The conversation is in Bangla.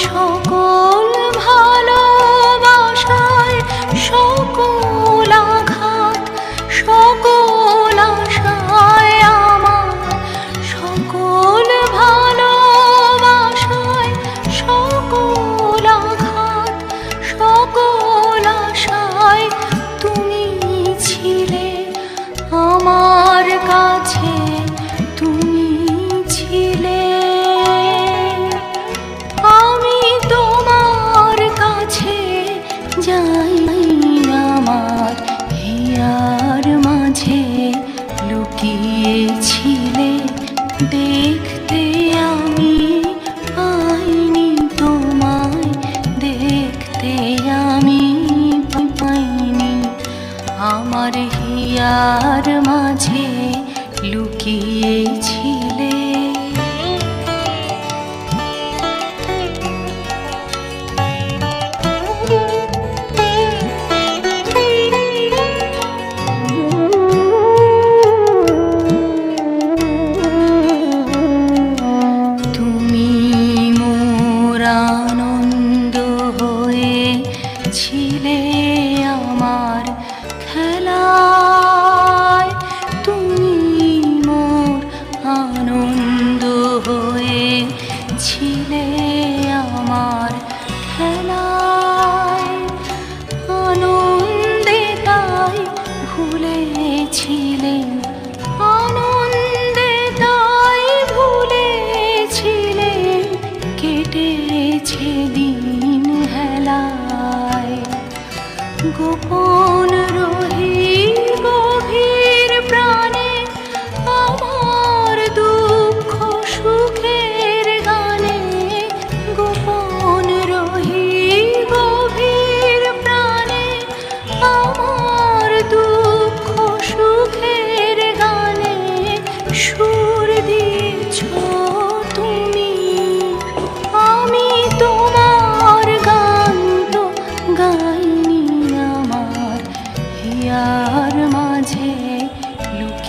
愁过 দেখতে আমি পাইনি তোমায় দেখতে আমি পাইনি। আমার হিয়ার মাঝে লুকিয়েছিলে ভুলেছিলেন আনন্দে তাই ভুলেছিলেন কেটেছে দিন হেলায়। গোপন